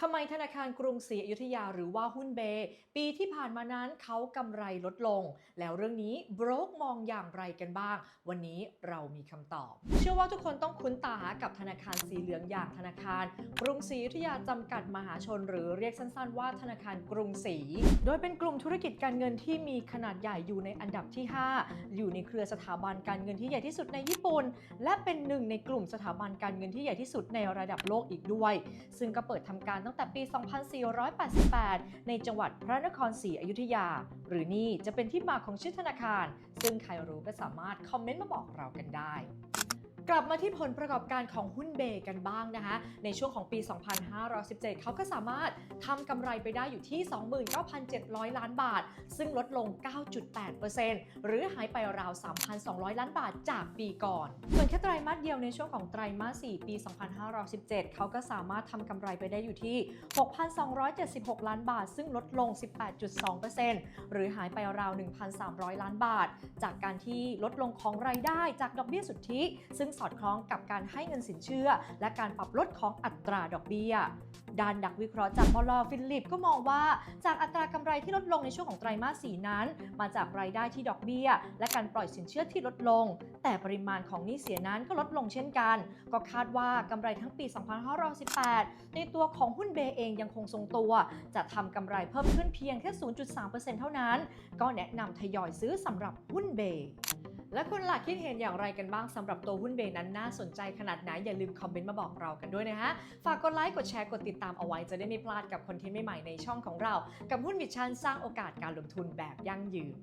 ทำไมธนาคารกรุงศรีอยุธยาหรือว่าหุ้นเบ ปีที่ผ่านมานั้นเขากำไรลดลง แล้วเรื่องนี้โบรกมองอย่างไรกันบ้าง วันนี้เรามีคำตอบ เชื่อว่าทุกคนต้องคุ้นตากับธนาคารสีเหลืองอย่างธนาคาร กรุงศรีอยุธยาจำกัดมหาชน หรือเรียกสั้นๆว่าธนาคารกรุงศรีโดยเป็นกลุ่มธุรกิจการเงินที่มีขนาดใหญ่อยู่ในอันดับที่ 5 อยู่ในเครือสถาบันการเงินที่ใหญ่ที่สุดในญี่ปุ่น และเป็นหนึ่งในกลุ่มสถาบันการเงินที่ใหญ่ที่สุดในระดับโลกอีกด้วย ซึ่งก็เปิดทำการตั้งแต่ปี 2488 ในจังหวัดพระนครศรีอยุธยา หรือนี่จะเป็นที่มาของชื่อธนาคาร ซึ่งใครรู้ก็สามารถคอมเมนต์มาบอกเรากันได้ กลับมาที่ผลประกอบการของหุ้นเบกันบ้างนะคะ ในช่วงของปี 2517 เขาก็สามารถทำกำไรไปได้อยู่ที่ 29,700 ล้านบาท ซึ่งลดลง 9.8%หรือหายไปราว 3,200 ล้านบาทจากปีก่อน ส่วนแค่ไตรมาสเดียวในช่วงของไตรมาส 4 ปี 2517 เขาก็สามารถทำกำไรไปได้อยู่ที่ 6,276 ล้านบาท ซึ่งลดลง 18.2%หรือหายไปราว 1,300 ล้านบาท จากการที่ลดลงของรายได้จากดอกเบี้ยสุทธิ ซึ่งสอดคล้องกับการให้เงินสินเชื่อ และการปรับลดของอัตราดอกเบี้ยด้านนักวิเคราะห์จากบลฟิลิปก็มองว่า จากอัตรากำไรที่ลดลงในช่วงของไตรมาส 4 นั้น มาจากรายได้ที่ดอกเบี้ย และการปล่อยสินเชื่อที่ลดลง แต่ปริมาณของหนี้เสียนั้นก็ลดลงเช่นกัน ก็คาดว่ากำไรทั้งปี 2518 ในตัวของหุ้นเบย์เองยังคงทรงตัว จะทำกำไรเพิ่มขึ้นเพียงแค่ 0.3%เท่านั้น ก็แนะนำทยอยซื้อสำหรับหุ้นเบย์ และคุณหลักคิดเห็นอย่างไรกันบ้างสำหรับตัวหุ้นเบนั้นน่าสนใจขนาดไหน อย่าลืมคอมเมนต์มาบอกเรากันด้วยนะฮะ ฝากกดไลค์กดแชร์กดติดตามเอาไว้จะได้ไม่พลาดกับคอนเทนต์ใหม่ๆในช่องของเรา กับหุ้นมิชชั่นสร้างโอกาสการลงทุนแบบยั่งยืน